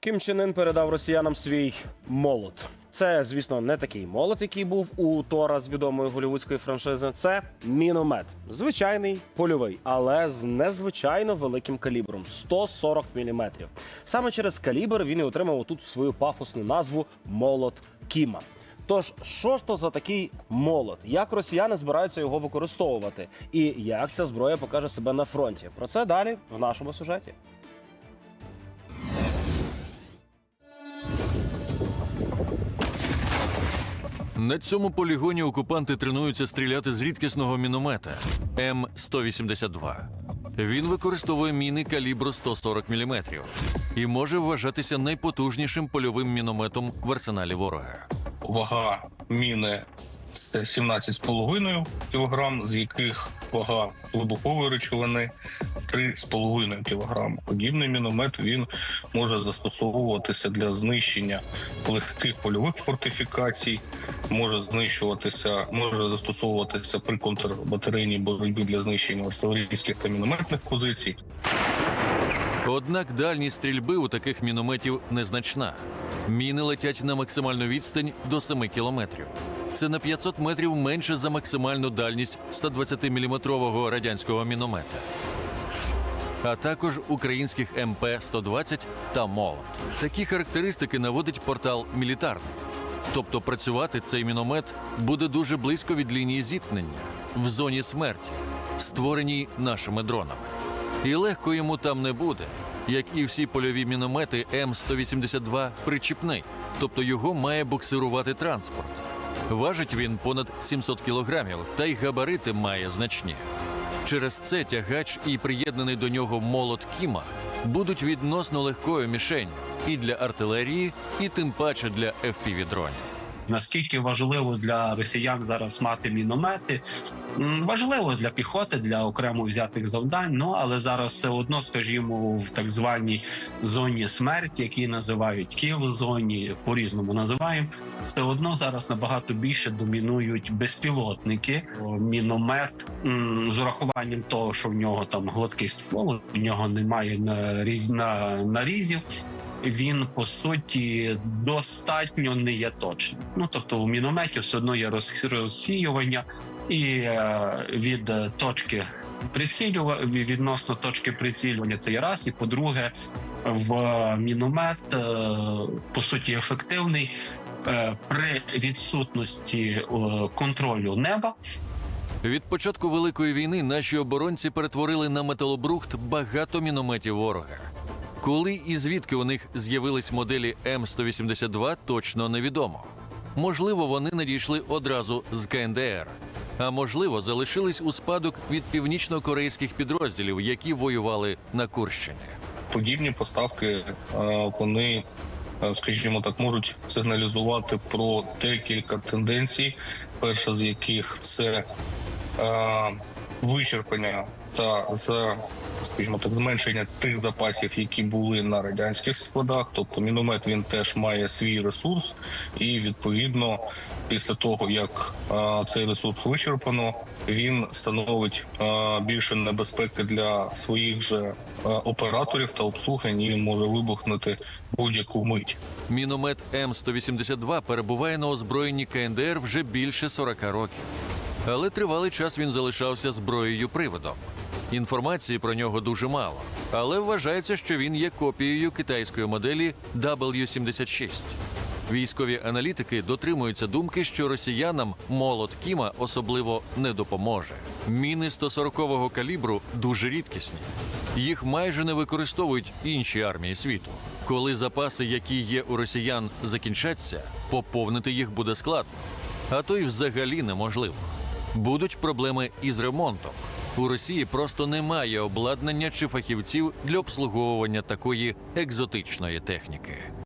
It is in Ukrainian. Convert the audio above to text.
Кім Чен Ын передав росіянам свій молот. Це, звісно, не такий молот, який був у Тора з відомої голівудської франшизи. Це міномет, звичайний польовий, але з незвичайно великим калібром 140 мм. Саме через калібр він і отримав тут свою пафосну назву Молот Кіма. Тож, що ж то за такий молот? Як росіяни збираються його використовувати? І як ця зброя покаже себе на фронті? Про це далі в нашому сюжеті. На цьому полігоні окупанти тренуються стріляти з рідкісного міномета М182. Він використовує міни калібру 140 мм і може вважатися найпотужнішим польовим мінометом в арсеналі ворога. вага міни це 17,5 кг, з яких вага вибухової речовини 3,5 кг. Подібний міномет він може застосовуватися для знищення легких польових фортифікацій, може знищуватися, може застосовуватися при контрбатарейній боротьбі для знищення артилерійських та мінометних позицій. Однак дальність стрільби у таких мінометів незначна. Міни летять на максимальну відстань до 7 кілометрів. Це на 500 метрів менше за максимальну дальність 120-мм радянського міномета. А також українських МП-120 та молот. Такі характеристики наводить портал Мілітарний. Тобто працювати цей міномет буде дуже близько від лінії зіткнення в зоні смерті, створеній нашими дронами. І легко йому там не буде, як і всі польові міномети М182 причіпний, тобто його має буксирувати транспорт. Важить він понад 700 кілограмів, та й габарити має значні. Через це тягач і приєднаний до нього молот Кіма будуть відносно легкою мішенью і для артилерії, і тим паче для FPV-дронів. Наскільки важливо для росіян зараз мати міномети? Важливо для піхоти, для окремо взятих завдань. Ну але зараз все одно, скажімо, в так званій зоні смерті, які називають кіл-зоні, по-різному називаємо. Все одно зараз набагато більше домінують безпілотники. Міномет з урахуванням того, що в нього там гладкий ствол, в нього немає на нарізів він по суті достатньо не є точним. Ну тобто, у мінометі все одно є роз- розсіювання, і е, від точки прицілювання відносно точки прицілювання це є раз. І по-друге, в міномет е, по суті ефективний е, при відсутності контролю неба. Від початку великої війни наші оборонці перетворили на металобрухт багато мінометів ворога. Коли і звідки у них з'явились моделі М182, точно невідомо. Можливо, вони надійшли одразу з КНДР, а можливо, залишились у спадок від північно-корейських підрозділів, які воювали на Курщині. подібні поставки е, вони, е, скажімо так, можуть сигналізувати про декілька тенденцій. Перша з яких це е, вичерпання та за. Скажімо так, зменшення тих запасів, які були на радянських складах. Тобто міномет він теж має свій ресурс, і відповідно, після того як е, цей ресурс вичерпано, він становить е, більше небезпеки для своїх же е, операторів та обслуги, і може вибухнути будь-яку мить. Міномет М182 перебуває на озброєнні КНДР вже більше 40 років. Але тривалий час він залишався зброєю приводом. Інформації про нього дуже мало, але вважається, що він є копією китайської моделі W76. Військові аналітики дотримуються думки, що росіянам молот Кіма особливо не допоможе. Міни 140-го калібру дуже рідкісні. Їх майже не використовують інші армії світу. Коли запаси, які є у росіян, закінчаться, поповнити їх буде складно, а то й взагалі неможливо. Будуть проблеми із ремонтом. У Росії просто немає обладнання чи фахівців для обслуговування такої екзотичної техніки.